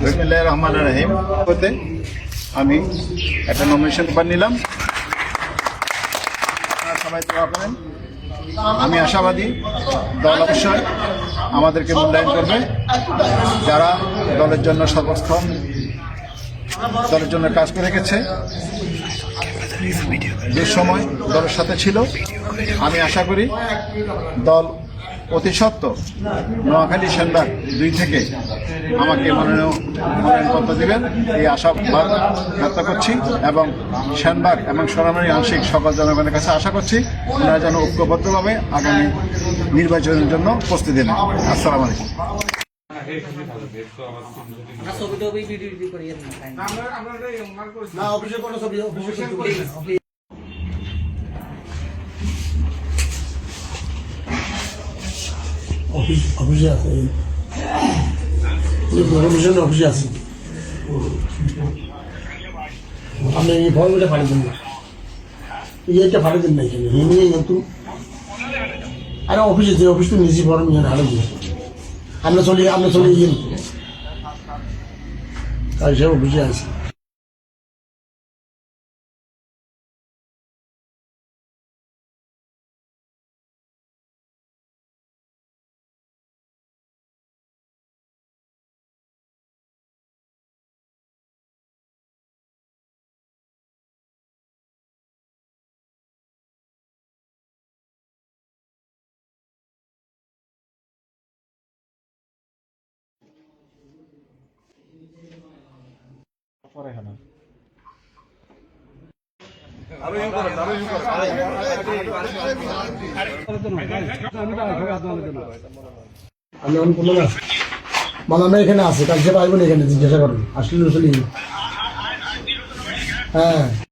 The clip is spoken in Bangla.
বিসমিল্লাহির রহমানির রহিম। হতে আমি একটা নমিনেশন পেপার নিলাম। সবাই দোয়া করেন। আমি আশাবাদী, দল অবশ্যই আমাদেরকে মূল্যায়ন করবে। যারা দলের জন্য সর্বস্থম দলের জন্য কাজ করে গেছে যে সময় দলের সাথে ছিল। আমি আশা করি দল অতি সত্ত্বর নোয়াখালী সেনবাগ দুই থেকে আমাকে মনোনয়ন মনোনয়নপত্র দেবেন। এই আশা ব্যক্ত করছি এবং সেনবাগ এবং সোনামণি আংশিক সকল জনগণের কাছে আশা করছি ওনারা যেন ঐক্যবদ্ধভাবে আগামী নির্বাচনের জন্য প্রস্তুতি নেন। আসসালামু আলাইকুম। না ছবি টবি ভিডিও ভিডিও করি না খাই না। না অফিসে কোনো ছবি অফিসে ছবি Please, please. অফিস অফিসে আছে এই কমিশন অফিসে আছে আপনি এই ফর্মটা ফাড়ি দিন না ইয়েটা ফাড়ি দিন না এখানে হিমি কিন্তু আরে অফিসে যে অফিস তো নিজে ফর্ম ইয়ে হারে দিয়ে আমরা চলি আমরা চলি ইয়ে তাই সে অফিসে আছে আমি এখন কোনো না মালামা এখানে আছে কালকে পাইব না এখানে জিজ্ঞাসা করেন আসলে হ্যাঁ